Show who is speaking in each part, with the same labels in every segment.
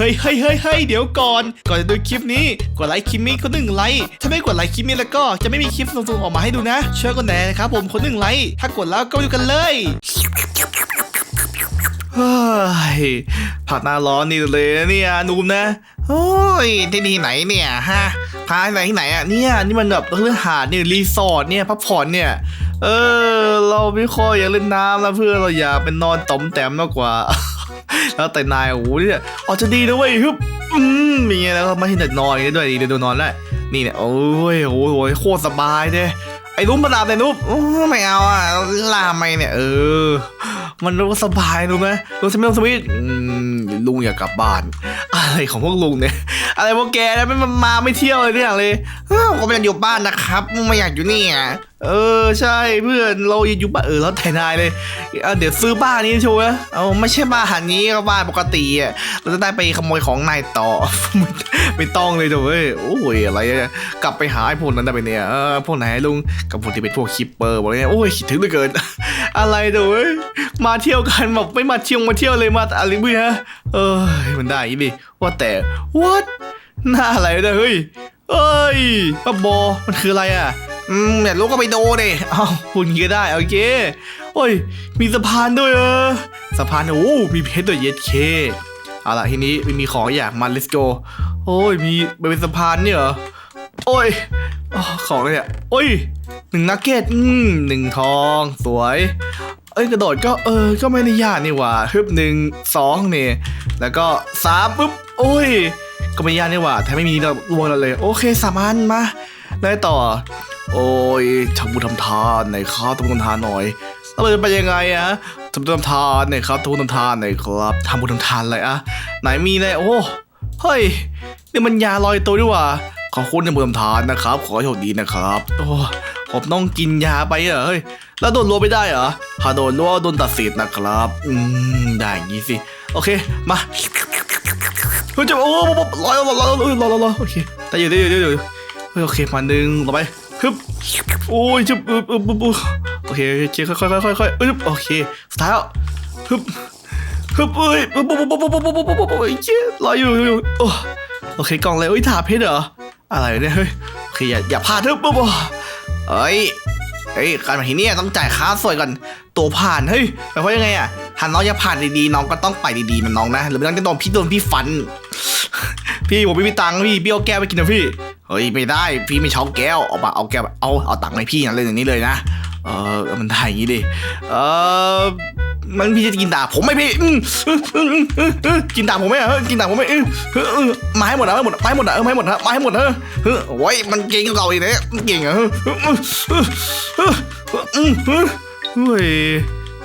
Speaker 1: เฮ้ยเฮ้ยเฮ้ยเฮ้ยเดี๋ยวก่อน ก่อนจะดูคลิปนี้ กดไลค์คลิปนี้คนหนึ่งไลค์ ถ้าไม่กดไลค์คลิปนี้แล้วก็จะไม่มีคลิปส่งๆออกมาให้ดูนะ ช่วยกดแหน่นะครับผมคนหนึ่งไลค์ ถ้ากดแล้วก็ดูกันเลยเฮ้ยผักหน้าร้อนนี่เลยนะเนี่ยนุ่มนะ โอ้ยที่นี่ไหนเนี่ยฮะพาไปที่ไหนอะเนี่ยนี่มันแบบเรื่องหาดเนี่ยรีสอร์ทเนี่ยพักผ่อนเนี่ย เออ เราไม่ค่อยอยากเล่นน้ำแล้วเพื่อนเราอยากเป็นนอนต่อมแต้มมากกว่า แล้วแต่นายโอ้โหเนี่ยอ๋อจะดีนะเว้ยฮึบอืมมีไงแล้วก็มาใช่แต่นอนได้ด้วยดีเดี๋ยวนอนได้นี่เนี่ยโอ้ยโอ้ยโคตรสบายเลยไอ้รุ่มประดาบเลยนุ่มโอ้ไม่เอาอะลาไม่เนี่ยเออ มันรู้สบายรู้ไหมรู้สมิธสมิธอืมลุงอยากกลับบ้าน อะไรของพวกลุงเนี่ย อะไรพวกแกนะไม่มามาไม่เที่ยวเลยเนี่ยเลยเอ้าก็ไม่อยากอยู่บ้านนะครับไม่อยากอยู่นี่อะเออใช่เพื่อนเราอยากอยู่บ้านเออแล้วแต่นายเลยเอาเดี๋ยวซื้อบ้านนี้ชัวร์เอาไม่ใช่บ้านหันนี้ก็บ้านปกติอะเราจะได้ไปขโมยของนายต่อ ไม่ต้องเลยจ้ะเว้ยโอ้ยอะไรอะกลับไปหาไอ้พวกนั้นได้ไปเนี่ยเออพวกไหนลุงกับพวกที่เป็นพวกคิปเปอร์บอกเลยเนี่ยโอ้ยคิดถึงเหลือเกิน อะไรเด้อเว้ยมาเที่ยวกันแบบไม่มาเที่ยวมาเที่ยวเลยมาอะไรบุ้ยฮะเออมันได้อีดิว่าแต่ what หน้าอะไรเนี่ยเฮ้ยเอ้ยป้าบอมันคืออะไรอะอืมเนี่ยลูกก็ไปดูดิเอ้าคุณก็ได้โอเคโอ้ย มีสะพานด้วยเออสะพานโอ้มีเพชรด้วยเย็ดเคเอาล่ะทีนี้ไม่มีของอยากมา let's go โอ้ยมีเป็นสะพานเนี่ยเหรอโอ้ยอของอะไรเนี่ยโอ้ย หนึ่งนักเก็ตอืมหนึ่งทอง สวย เอ้ยกระโดดก็เออ ก็ไม่ได้ยากนี่หว่าฮึบหนึ่งสองนี่แล้วก็สามปุ๊บโอ้ย ก็ไม่ยากนี่หว่าแถมไม่มีรวงเรเลย โอเคสามอันมาได้ต่อ โอ้ยทำบุญทำทานหน่อยครับทำบุญทำทานหน่อยแล้วเราจะไปยังไงอะทำบุญทำทานหน่อยครับทำบุญทำทานหน่อยครับทำบุญทำทานอะไรอะไหนมีเลยโอ้เฮ้ยนี่มันยาลอยตัวด้วยว่ะขอบคุณทำบุญทำทานนะครับ ขอโชคดีนะครับ โอ้ ผมต้องกินยาไปเหรอเฮ้ยแล้วโดนรัวไม่ได้เหรอถ้าโดนรัวโดนตัดสิทธิ์นะครับ อืมได้อย่างงี้สิโอเคมาเฮ้ยจะโอ้โหรอรอรอรอรอรอรอโอเคแต่อยู่ได้อยู่ได้อยู่โอเคมาหนึ่งต่อไปฮึบโอ้ยจะอึบอึบอึบอึบโอเคโอเคค่อยค่อยค่อยค่อยอึบโอเคสุดท้ายแล้วฮึบฮึบเอ้ยปุ๊บปุ๊บปุ๊บปุ๊บปุ๊บปุ๊บปุ๊บปุ๊บปุ๊บเจ๊รออยู่อยู่โอ้โอเคกล่องเลยเอ้ยถาเพชรเหรออะไรเนี่ยเฮ้ยโอเคอย่าอย่าพลาดเถอะปุ๊บปุ๊บ เอ้ยเฮ้ยการมาที่นี่ต้องจ่ายค่าสวยก่อนตัวผ่านเฮ้ยแปลว่ายังไงอะถ้าน้องจะผ่านดีๆน้องก็ต้องไปดีๆมันน้องนะหรือไม่ต้องจะโดนพี่โดนพี่ฟัน พี่ผมไม่มีตังค์พี่พี่เอาแก้วไปกินนะพี่เฮ้ยไม่ได้พี่ไม่ชอบแก้วเอามาเอาแก้วเอาเอาตังค์ให้พี่นะเลยอย่างนี้เลยนะเออมันได้อย่างนี้ดิเออ มันพี่จะกินด่าผมไหมพี่กินด่าผมไหมอะเออกินด่าผมไหมอืมอืมอืมาให้หมดนะมาให้หมดมาให้หมดนะเออมาให้หมดนะมาให้หมดนะเออโอ้ยมันเก่งกว่าเราอีกนะมันเก่งอะเอออืมอืมอืออือเฮ้ย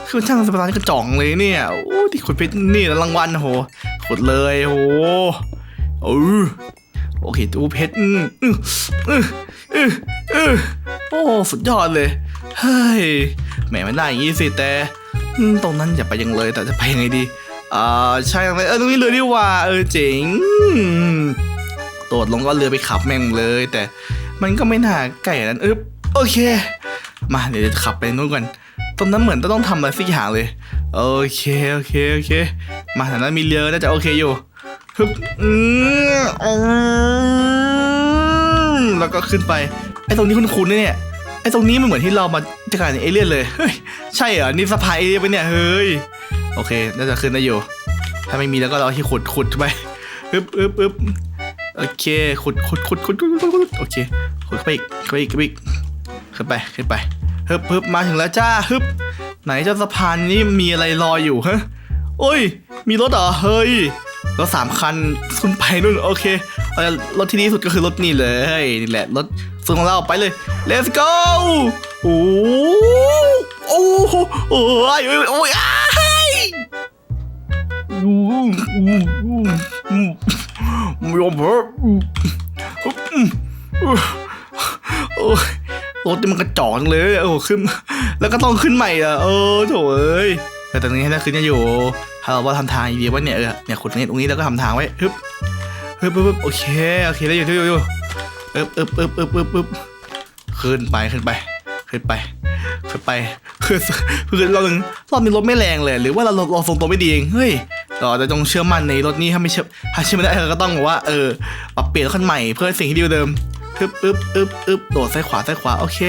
Speaker 1: คือช่างสปาร์ตกระจ่องเลยเนี่ยโอ้ที่ขุดเพชรนี่รางวัลโหขุดเลยโหเออโอเคตู้เพชรอืมอืมอืมอือโอ้สุดยอดเลยเฮ้ยแหมมันได้อย่างนี้สิแต่ ตรงนั้นอย่าไปยังเลยแต่จะไปยังไงดีอ่าใช่ตรงนี้เออตรงนี้เลยดีกว่าเออเจ๋งอืมโดดลงก็เรือไปขับแม่งเลย แต่มันก็ไม่น่าใกล้นั้นเออโอเค มาเดี๋ยวจะขับไปนู่นกันตรงนั้นเหมือนจะต้องทำอะไรสักอย่างเลยโอเคโอเคโอเค มาแต่นั้นมีเรือน่าจะโอเคอยู่ฮึบอืมอืมแล้วก็ขึ้นไปไอ้ตรงนี้คุ้นๆนะเนี่ยไอ้ตรงนี้มันเหมือนที่เรามาจัดการเอเลี่ยนเลยเฮ้ย ใช่เหรอนี่สะพายเอเลี่ยนไปเนี่ยเฮ้ยโอเคน่าจะขึ้นได้อยู่ ถ้าไม่มีแล้วก็เราที่ขุดขุดไปอึบอึบอึบโอเคขุดขุดขุดขุดขุดขุดโอเคขุดไปอีกข้าไปอีกเข้าไปอีกขึ้นไปขึ้นไปฮึบฮึบมาถึงแล้วจ้าฮึบไหนเจ้าสะพานนี้มีอะไรรออยู่ฮะโอ้ย มีรถเหรอเฮ้ยรถสามคันคุณไปนู่นโอเคเอารถที่ดีที่สุดก็คือรถนี่เลยนี่แหละรถส่วนของเราไปเลย let's go โอ้ อ้โหโอ้ยโอ้ยโอ้ยอ้ายอืมอืมอืมอืมไม่ยอมเพิ่มอืมอืมโอ้ยรถนี่มันกระจอกจังเลยโอ้ขึ้น แล้วก็ต้องขึ้นใหม่อะเออโถเอ้ยแต่ตรงนี้ถ้าขึ้นจะอยู่ถ้าเราว่าทำทางดีว่าเนี่ยเออเนี่ยขุดตรงนี้ตรงนี้แล้วก็ทำทางไว้ฮึบฮึบฮึบฮึบโอเคโอเคได้อยู่ได้อยู่ได้อยู่อึบอึบอึบอึบอึบอึบขึ้นไปขึ้นไป ขึ้นไป ไป คือคือเราหนึ่งรอบนี้รถไม่แรงเลย หรือว่าเราเราทรงตัวไม่ดีเองเฮ้ยเราจะต้องเชื่อมั่นในรถนี้ถ้าไม่เชื่อถ้าเชื่อไม่ได้เราก็ต้องบอกว่าเออปรับเปลี่ยนคันใหม่เพื่อสิ่งที่ดีเดิมอึบอึบอึบอึบโดดซ้ายขวาซ้ายขวาโอเค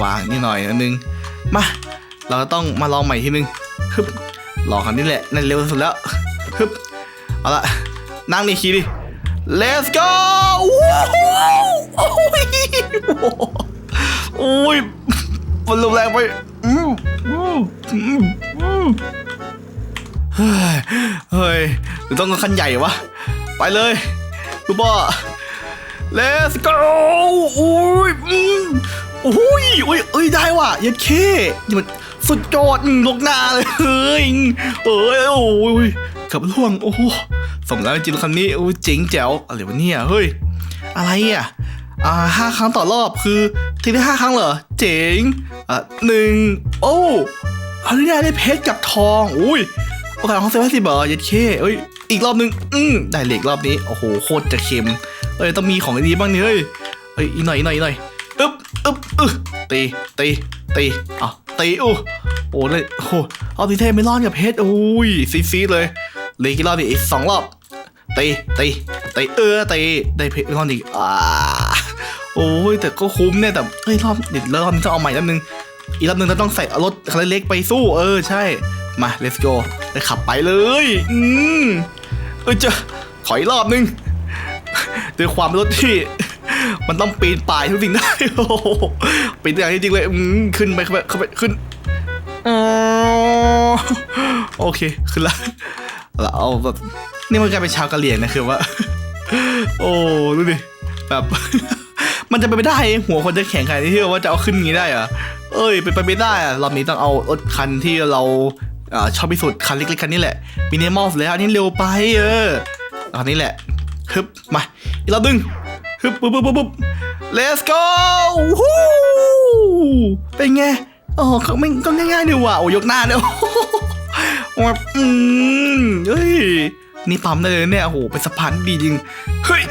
Speaker 1: วางนี่หน่อยนนึงมาเราก็ต้องมาลองใหม่ทีนึงฮึบลองคันนี้แหละนั่นเร็วสุดแล้วฮึบเอาละนั่งในคีย์ดิ let's go โอ้ยโอ้ย มันลมแรงไปอืมอืมอืมอืมเฮ้ยเฮ้ยหรือต้องคันใหญ่วะ ไปเลยลูกพ่อ let's go โอ้ยอืมโอ้ยโอ้ยเอ้ยได้ว่ะยัดเคนี่มันสุดยอดอืมลกหน้าเลยเฮ้ยเอ้ยโอ้ยเกับล่วงโอ้สมแล้วจริงๆคันนี้โอ้ยเจ๋งแจ๋วอะไรวะเนี่ยเฮ้ยอะไรอะ อ่าห้าครั้งต่อรอบคือทีได้ห้าครั้งเหรอ เจ๋ง อะหนึ่งโอ้อันนี้ได้เพชรกับทอง อุ้ย โอกาสของเซเว่นสิบเหรอยัดเคเอ้ย อีกรอบหนึง อืมได้เหล็กรอบนี้ โอ้โห โคตรจะเค็ม เอ้ย ต้องมีของดีบ้างนี่เฮ้ย เอ้ย อีกหน่อย อีกหน่อย อีกหน่อย อึ๊บอึ๊บอึ๊บตี ตี ตีอะตีอู้โอ้เลยโอ้เอาตีเทไม่รอดกับเพชรอุ้ย ซีซีดเลยเหลือกี่รอบดิอีกสองรอบตีตีตีเออตีได้เพชรรอบอีกอ่า โอ้ยแต่ก็คุ้มเนี่ยแต่เฮ้ยรอบเดี๋ยวรอบนี้ต้องเอาใหม่รอบนึงอีกรอบนึงเราต้องใส่รถคันเล็กไปสู้เออใช่มา let's go ไปขับไปเลย อืมเออจะขออีกรอบนึงด้วยความรถที่ มันต้องปีนป่ายทุกสิ่งได้โอ้โหปีนอย่างจริงๆเลยอืมขึ้นไปเข้าไปเข้าไปขึ้นอโอเคขึ้นละเราเอาแบบนี่มันกลายเป็นชาวกะเหรี่ยงนะคือว่า โอ้ดูดิแบบ มันจะไปไม่ได้หัวคนจะแข็งขนาดนี้ที่ว่าจะเอาขึ้นอย่างนี้ได้เหรอะเอ้ยเป็นไปไม่ได้อะรอบนี้ต้องเอารถคันที่เราอชอบที่สุดคันเล็กๆคันนี้แหละมินิมอลแล้วอันนี้เร็วไปเอออันนี้แหละฮึบมาอีกรอบนึงฮึบปุ๊บปุ๊บปุ๊บปุ๊บ let's go วู้เป็นไงอ๋อก็ไม่ก็ง่ายๆดีว่ะโอ้ยกหน้าเนี่ยโอ้โหอืมเฮ้ยนี่ปั๊มได้เลยเนี่ยโอ้โหเป็นสะพานดีจริงเฮ้ย